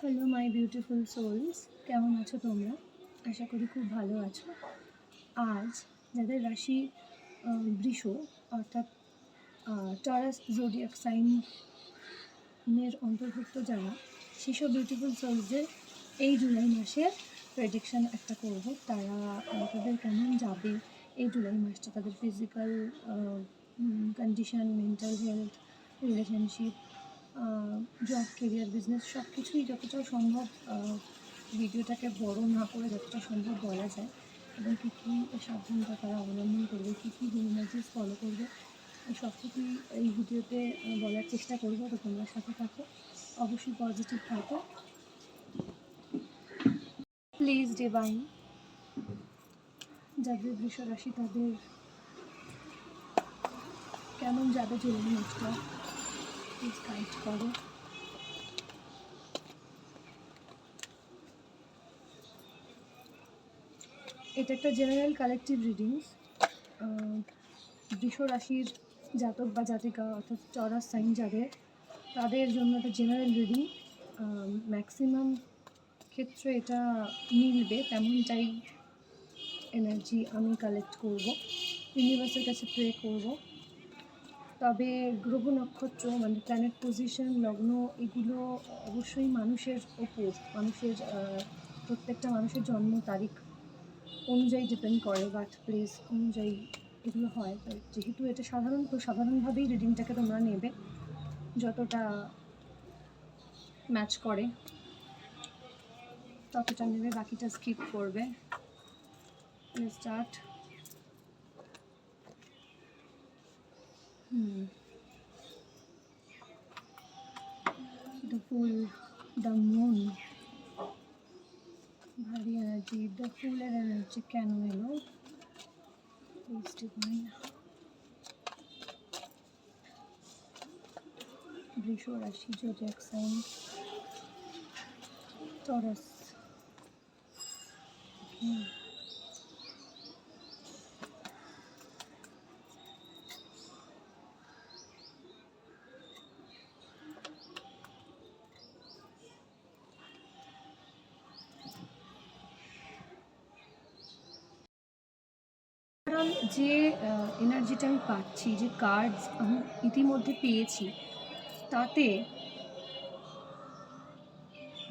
Hello my beautiful sols কেমন আছো তোমরা? আশা করি খুব ভালো আছো। আজ যাদের রাশি বৃষ, অর্থাৎ টরাস জোডিয়াক সাইনের অন্তর্ভুক্ত যারা, সেসব বিউটিফুল সোলসদের এই জুলাই মাসের প্রেডিকশন একটা করব। তারা তাদের কেমন যাবে এই জুলাই মাসটা? তাদের physical condition mental health relationship job career business সব কিছুই যতটা সম্ভব ভিডিওটাকে বড় না করে যতটা সম্ভব বলা যায় এবং কী কী সাবধানতা তারা অবলম্বন করবে, কী কী এনার্জিস ফলো করবে সব কিছুই এই ভিডিওতে বলার চেষ্টা করব। তো তোমরা সাথে থাকো, অবশ্যই পজিটিভ থাকো। প্লিজ ডিভাইন যাদের বৃষ রাশি তাদের কেমন যাবে জরুরি মাসটা এটা একটা জেনারেল কালেকটিভ রিডিংস বৃষ রাশির জাতক বা জাতিকা অর্থাৎ চরাস সাইন যাদের, তাদের জন্য একটা জেনারেল রিডিং ম্যাক্সিমাম ক্ষেত্রে এটা মিলবে, তেমনটাই এনার্জি আমি কালেক্ট করব ইউনিভার্সের কাছে প্রে করব। তবে গ্রহ নক্ষত্র মানে প্ল্যানেট পজিশন লগ্ন, এগুলো অবশ্যই মানুষের ওপর, মানুষের প্রত্যেকটা মানুষের জন্ম তারিখ অনুযায়ী ডিপেন্ড করে বার্থ প্লেস অনুযায়ী এগুলো হয়। যেহেতু এটা সাধারণ, তো সাধারণভাবেই রিডিংটাকে তোমরা নেবে, যতটা ম্যাচ করে, ততটা নেবে, বাকিটা স্কিপ করবে। Start the full the moon ভারী এনার্জি দ্য ফুলের এনার্জি কেন এলো? প্লিজ ডিভাইন বৃষ রাশি জোজেক সাইন টরাস কারণ যে এনার্জিটা আমি পাচ্ছি, যে কার্ডস আমি ইতিমধ্যে পেয়েছি, তাতে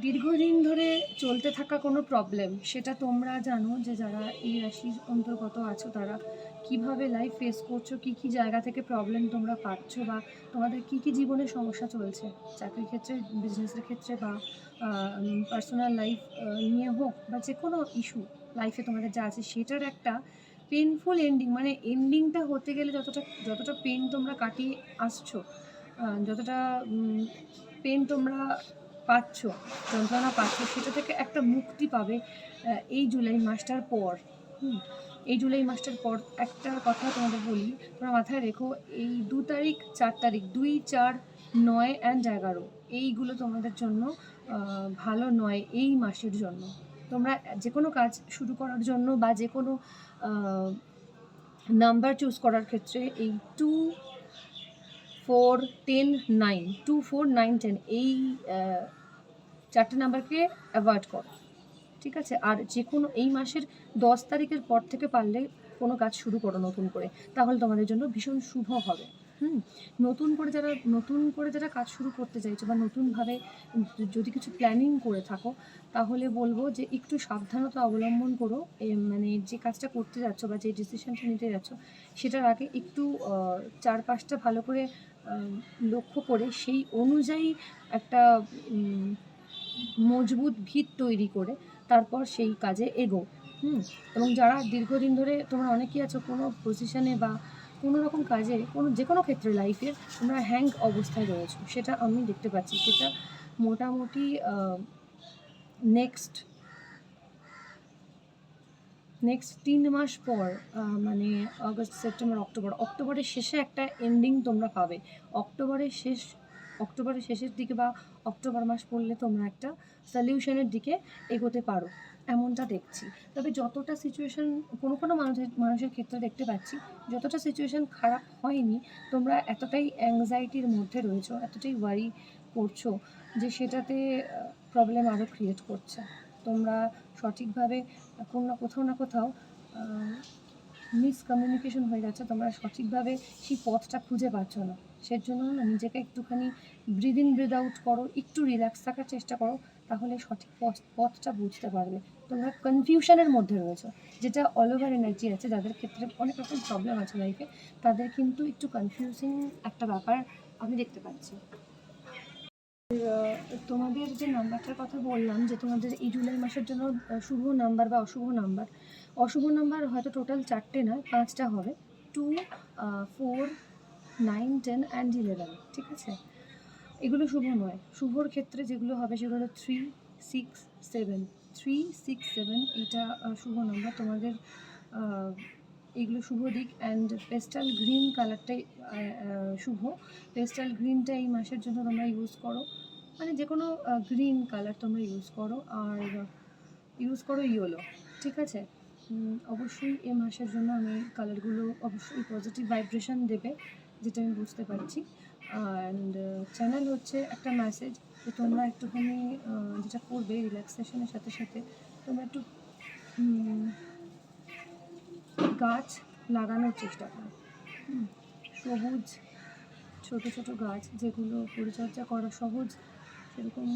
দীর্ঘদিন ধরে চলতে থাকা কোনো প্রবলেম সেটা তোমরা জানো যে যারা এই রাশির অন্তর্গত আছো, তারা কীভাবে লাইফ ফেস করছ, কি কি জায়গা থেকে প্রবলেম তোমরা পাচ্ছ বা তোমাদের কি কি জীবনে সমস্যা চলছে, চাকরির ক্ষেত্রে বিজনেসের ক্ষেত্রে বা পার্সোনাল লাইফ নিয়ে হোক বা যে কোনো ইস্যু লাইফে তোমাদের যা আছে, সেটার একটা পেনফুল এন্ডিং মানে এন্ডিংটা হতে গেলে যতটা যতটা পেন তোমরা কাটিয়ে আসছো যতটা পেন তোমরা পাচ্ছ, যন্ত্রণা পাচ্ছ, সেটা থেকে একটা মুক্তি পাবে এই জুলাই মাসটার পর এই জুলাই মাসটার পর একটা কথা তোমাদের বলি, তোমরা মাথায় রেখো, এই দু তারিখ, চার তারিখ, দুই, চার, নয় অ্যান্ড এগারো, এইগুলো তোমাদের জন্য ভালো নয়, এই মাসের জন্য। তোমরা যে কোনো কাজ শুরু করার জন্য বা যে কোনো নাম্বার চুজ করার ক্ষেত্রে এই two four ten nine two four nine ten এই চারটে নাম্বারকে অ্যাভয়েড করো। ঠিক আছে? আর যে কোনো এই মাসের দশ তারিখের পর থেকে পারলে কোনো কাজ শুরু করো নতুন করে। তাহলে তোমাদের জন্য ভীষণ শুভ হবে। হুম, নতুন করে যারা, নতুন করে যারা কাজ শুরু করতে চাইছো বা নতুনভাবে যদি কিছু প্ল্যানিং করে থাকো, তাহলে বলব যে একটু সাবধানতা অবলম্বন করো। মানে যে কাজটা করতে যাচ্ছ বা যে ডিসিশনটা নিতে যাচ্ছ, সেটার আগে একটু চারপাশটা ভালো করে লক্ষ্য করে সেই অনুযায়ী একটা মজবুত ভিত তৈরি করে তারপর সেই কাজে এগো। হুম, এবং যারা দীর্ঘদিন ধরে, তোমরা অনেকেই আছো কোনো পজিশনে বা কোনো রকম কাজে, কোনো যে কোনো ক্ষেত্রে লাইফের তোমরা হ্যাং অবস্থায় রয়েছো। সেটা আমি দেখতে পাচ্ছি সেটা মোটামুটি নেক্সট নেক্সট তিন মাস পর মানে আগস্ট সেপ্টেম্বর অক্টোবর অক্টোবরের শেষে একটা এন্ডিং তোমরা পাবে। অক্টোবরের শেষ অক্টোবরের শেষের দিকে বা অক্টোবর মাস পড়লে তোমরা একটা সলিউশনের দিকে এগোতে পারো। এমনটা দেখছি। তবে যতটা সিচুয়েশন কোনো কোনো মানুষের মানুষের ক্ষেত্রে দেখতে পাচ্ছি, যতটা সিচুয়েশান খারাপ হয়নি, তোমরা এতটাই অ্যাংজাইটির মধ্যে রয়েছো, এতটাই ওয়ারি করছ যে সেটাতে প্রবলেম আরও ক্রিয়েট করছে। তোমরা সঠিকভাবে কোনো না কোথাও না কোথাও মিসকমিউনিকেশন হয়ে যাচ্ছে, তোমরা সঠিকভাবে সেই পথটা খুঁজে পাচ্ছ না। সের জন্য না, নিজেকে একটুখানি ব্রিদ ইন ব্রিদ আউট করো, একটু রিল্যাক্স থাকার চেষ্টা করো, তাহলে সঠিক পথ পথটা বুঝতে পারবে। তোমরা কনফিউশনের মধ্যে রয়েছে। যেটা অল ওভার এনার্জি আছে, যাদের ক্ষেত্রে অনেক রকম প্রবলেম আছে লাইফে তাদের কিন্তু একটু কনফিউজিং একটা ব্যাপার আমি দেখতে পাচ্ছি। তোমাদের যে নাম্বারটার কথা বললাম, যে তোমাদের এই জুলাই মাসের জন্য শুভ নাম্বার বা অশুভ নাম্বার অশুভ নাম্বার হয়তো টোটাল চারটে নয় পাঁচটা হবে। Two four nine ten and eleven ঠিক আছে? এগুলো শুভ নয়। শুভর ক্ষেত্রে যেগুলো হবে সেগুলো হলো three six seven three six seven এটা শুভ নাম্বার। তোমাদের এগুলো শুভ দিক। অ্যান্ড পেস্টাল গ্রিন কালারটাই শুভ। পেস্টাল গ্রিনটা এই মাসের জন্য তোমরা ইউজ করো। মানে যে কোনো গ্রিন কালার তোমরা ইউজ করো। আর ইউজ করো ইয়েলো ঠিক আছে? অবশ্যই এ মাসের জন্য আমি কালারগুলো অবশ্যই পজিটিভ ভাইব্রেশন দেবে, যেটা আমি বুঝতে পারছি। অ্যান্ড চ্যানেল হচ্ছে একটা মেসেজ যে তোমরা একটুখানি যেটা করবে রিল্যাক্সেশনের সাথে সাথে, তোমরা একটু গাছ লাগানোর চেষ্টা করো। সবুজ, ছোট ছোট গাছ যেগুলো পরিচর্যা করা সহজ, সেরকম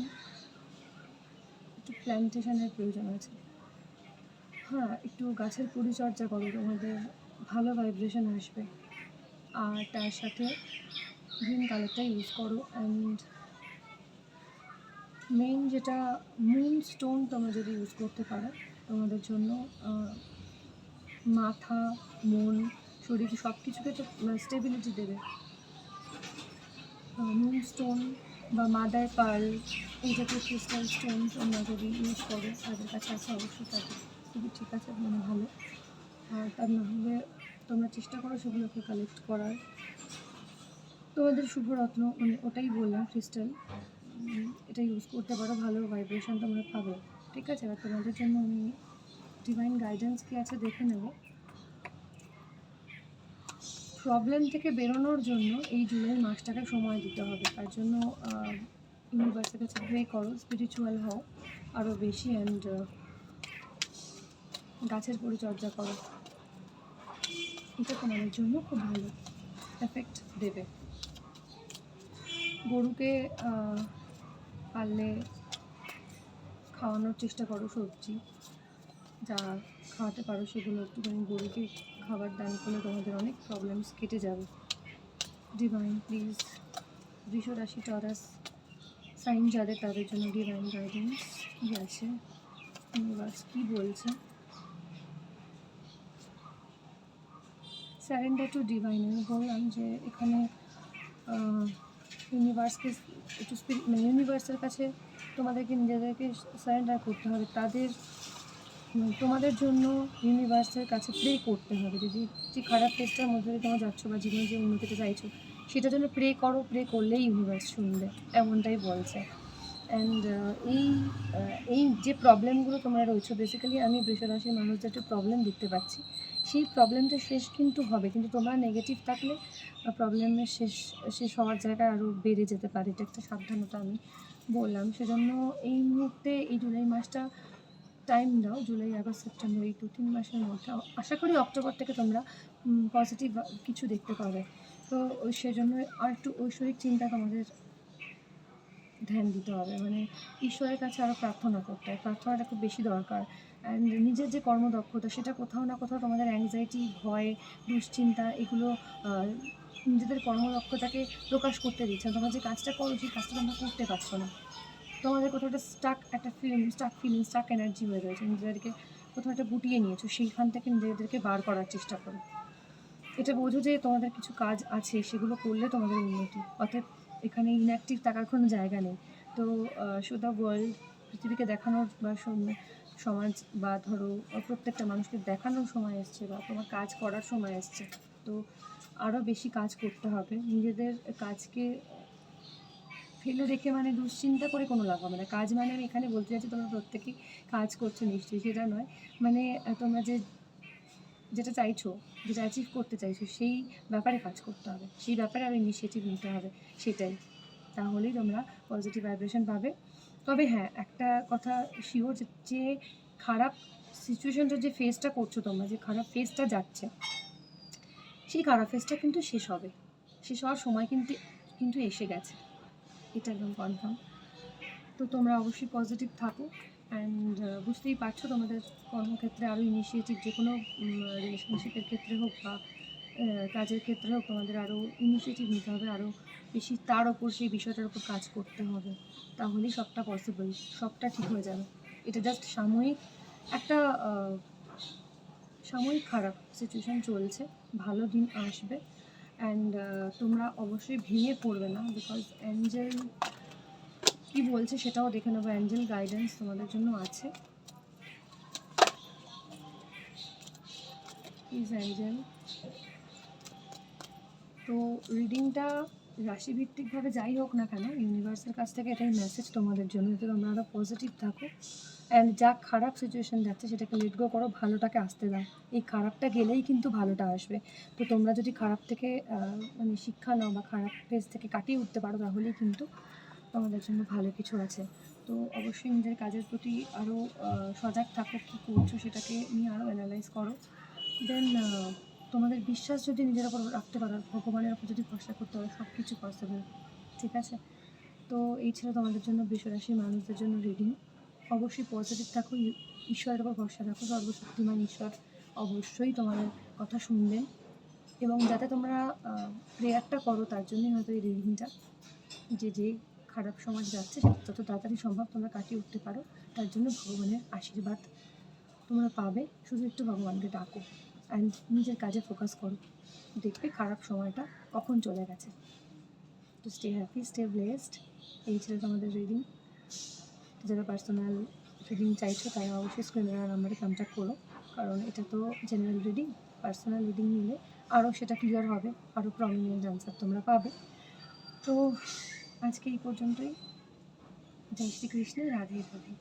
একটু প্ল্যান্টেশনের প্রয়োজন আছে। হ্যাঁ একটু গাছের পরিচর্যা করো, তোমাদের ভালো ভাইব্রেশন আসবে। আর তার সাথে গ্রিন কালারটা ইউজ করো অ্যান্ড মেইন যেটা মুন স্টোন তোমরা যদি ইউজ করতে পারো তোমাদের জন্য মাথা, মন, শরীর সব কিছুকে তো স্টেবিলিটি দেবে। মুন স্টোন বা মাদার পার্ল এই জাতীয় ক্রিস্টাল স্টোন তোমরা যদি ইউজ করো, তাদের কাছে আছে অবশ্যই তাদের। খুবই ঠিক আছে মানে ভালো। আর তার না হলে তোমরা চেষ্টা করো সেগুলোকে কালেক্ট করার। তোমাদের শুভ রত্ন মানে ওটাই বললাম ক্রিস্টাল এটা ইউজ করতে পারো, ভালো ভাইব্রেশন তোমরা পাবে। ঠিক আছে? এবার তোমাদের জন্য আমি ডিভাইন গাইডেন্স কি আছে দেখে নেব। প্রবলেম থেকে বেরোনোর জন্য এই জুলাই মাসটাকে সময় দিতে হবে। তার জন্য ইউনিভার্সের কাছে প্রে করো স্পিরিচুয়াল হও আরও বেশি অ্যান্ড গাছের পরিচর্যা করো। এটা তোমাদের জন্য খুব ভালো এফেক্ট দেবে। গরুকে পারলে খাওয়ানোর চেষ্টা করো সবজি। যা খাওয়াতে পারো সেগুলো একটুখানি গরুকে খাবার দান করলে তোমাদের অনেক প্রবলেমস কেটে যাবে। ডিভাইন প্লিজ রাশি টরাস সাইন যাদের তাদের জন্য ডিভাইন গাইডেন্স কী আছে ইউনিভার্স কী বলছে? স্যারেন্ডার টু ডিভাইন আমি বললাম যে এখানে ইউনিভার্সকে, একটু মানে ইউনিভার্সের কাছে তোমাদেরকে, নিজেদেরকে সারেন্ডার করতে হবে। তাদের তোমাদের জন্য ইউনিভার্সের কাছে প্রে করতে হবে। যদি যে খারাপ টেস্টের মধ্যে দিয়ে তোমরা যাচ্ছ বা জীবনে যে উন্নতিতে চাইছো, সেটার জন্য প্রে করো প্রে করলেই ইউনিভার্স শুনবে, এমনটাই বলছে। অ্যান্ড এই এই যে প্রবলেমগুলো তোমরা রয়েছো বেসিক্যালি আমি বৃষরাশির মানুষদের একটু প্রবলেম দেখতে পাচ্ছি। সেই প্রবলেমটা শেষ কিন্তু হবে। কিন্তু তোমরা নেগেটিভ থাকলে প্রবলেমের শেষ শেষ হওয়ার জায়গায় আরও বেড়ে যেতে পারে। এটা একটা সাবধানতা আমি বললাম। সেজন্য এই মুহূর্তে এই জুলাই মাসটা টাইম দাও জুলাই, আগস্ট, সেপ্টেম্বর, এই দু তিন মাসের মধ্যে। আশা করি অক্টোবর থেকে তোমরা পজিটিভ কিছু দেখতে পাবে। তো ওই সেজন্য আর একটু ঐশ্বরিক চিন্তা তোমাদের ধ্যান দিতে হবে। মানে ঈশ্বরের কাছে আরও প্রার্থনা করতে হয়। প্রার্থনাটা খুব বেশি দরকার। নিজের যে কর্মদক্ষতা, সেটা কোথাও না কোথাও তোমাদের অ্যাংজাইটি ভয়, দুশ্চিন্তা, এগুলো নিজেদের কর্মদক্ষতাকে প্রকাশ করতে দিচ্ছে। না। তোমরা যে কাজটা করো, সেই কাজটা তোমরা করতে পারছ না। তোমাদের কোথাও একটা স্টাক একটা feeling stuck feeling stuck energy হয়ে রয়েছে। নিজেদেরকে কোথাও একটা গুটিয়ে নিয়েছো, সেইখান থেকে নিজেদেরকে বার করার চেষ্টা করো। এটা বোঝো যে তোমাদের কিছু কাজ আছে, সেগুলো করলে তোমাদের উন্নতি। অতএব এখানে ইনঅ্যাক্টিভ থাকার কোনো জায়গা নেই। তো শো দ্য ওয়ার্ল্ড পৃথিবীকে দেখানোর বা সমাজ বা ধরো প্রত্যেকটা মানুষকে দেখানোর সময় এসছে বা তোমার কাজ করার সময় এসছে, তো আরও বেশি কাজ করতে হবে। নিজেদের কাজকে ফেলে রেখে মানে দুশ্চিন্তা করে কোনো লাভ হবে না। কাজ মানে আমি এখানে বলতে চাইছি, তোমরা প্রত্যেকেই কাজ করছ নিশ্চয়ই, সেটা নয়। মানে তোমরা যে, যেটা চাইছো, যেটা অ্যাচিভ করতে চাইছো, সেই ব্যাপারে কাজ করতে হবে। সেই ব্যাপারে আর ইনিশিয়েটিভ নিতে হবে, সেটাই। তাহলেই তোমরা পজিটিভ ভাইব্রেশন পাবে। তবে হ্যাঁ একটা কথা শিওর যে খারাপ সিচুয়েশনটা যে ফেসটা করছ তোমরা, যে খারাপ ফেসটা যাচ্ছে, সেই খারাপ ফেসটা কিন্তু শেষ হবে। শেষ হওয়ার সময় কিন্তু কিন্তু এসে গেছে। এটা একদম কনফার্ম তো তোমরা অবশ্যই পজিটিভ থাকো অ্যান্ড বুঝতেই পারছ তোমাদের কর্মক্ষেত্রে আরও ইনিশিয়েটিভ যে কোনো রিলেশনশিপের ক্ষেত্রে হোক বা কাজের ক্ষেত্রে হোক তোমাদের আরও ইনিশিয়েটিভ নিতে হবে আরও বেশি তার ওপর সেই বিষয়টার ওপর কাজ করতে হবে। তাহলেই সবটা পসিবল সবটা ঠিক হয়ে যাবে। এটা জাস্ট সাময়িক, একটা সাময়িক খারাপ সিচুয়েশন চলছে, ভালো দিন আসবে। অ্যান্ড তোমরা অবশ্যই ভেঙে পড়বে না বিকজ অ্যাঞ্জেল কি বলছে সেটাও দেখে নেব। অ্যাঞ্জেল গাইডেন্স তোমাদের জন্য আছে। প্লিজ অ্যাঞ্জেল তো রিডিংটা রাশিভিত্তিকভাবে যাই হোক না কেন ইউনিভার্সের কাছ থেকে এটাই মেসেজ তোমাদের জন্য। যাতে তোমরা আরও পজিটিভ থাকো অ্যান্ড যা খারাপ সিচুয়েশন যাচ্ছে সেটাকে লেট গো করো, ভালোটাকে আসতে দাও। এই খারাপটা গেলেই কিন্তু ভালোটা আসবে। তো তোমরা যদি খারাপ থেকে মানে শিক্ষা নাও বা খারাপ ফেজ থেকে কাটিয়ে উঠতে পারো, তাহলেই কিন্তু তোমাদের জন্য ভালো কিছু আছে। তো অবশ্যই নিজের কাজের প্রতি আরও সজাগ থাকো, কী করছ সেটাকে নিয়ে আরও অ্যানালাইজ করো। দেন তোমাদের বিশ্বাস যদি নিজের ওপর রাখতে পারো ভগবানের ওপর যদি ভরসা করতে পারো সব কিছু পসিবল ঠিক আছে? তো এই ছিল তোমাদের জন্য বিশ্বরাশির মানুষদের জন্য রিডিং অবশ্যই পজিটিভ থাকো ঈশ্বরের ওপর ভরসা রাখো, সর্বশক্তিমান ঈশ্বর অবশ্যই তোমাদের কথা শুনবেন। এবং যাতে তোমরা প্রেয়ারটা করো, তার জন্যই হয়তো এই রিডিংটা যে যে খারাপ সমাজ যাচ্ছে সেটা যত তাড়াতাড়ি সম্ভব তোমরা কাটিয়ে উঠতে পারো। তার জন্য ভগবানের আশীর্বাদ তোমরা পাবে। শুধু একটু ভগবানকে ডাকো। অ্যান্ড নিজের কাজে ফোকাস করো। দেখবে খারাপ সময়টা কখন চলে গেছে। তো স্টে হ্যাপি স্টে ব্লেসড এই ছিল তোমাদের রিডিং যারা পার্সোনাল রিডিং চাইছো, তারা অবশ্যই স্ক্রিনের নাম্বারে কন্ট্যাক্ট করো। কারণ এটা তো জেনারেল রিডিং পার্সোনাল রিডিং নিলে আরও সেটা ক্লিয়ার হবে আরও প্রমিনেন্ট আনসার তোমরা পাবে। তো আজকে এই পর্যন্তই। জয় শ্রীকৃষ্ণ, রাধে রাধে।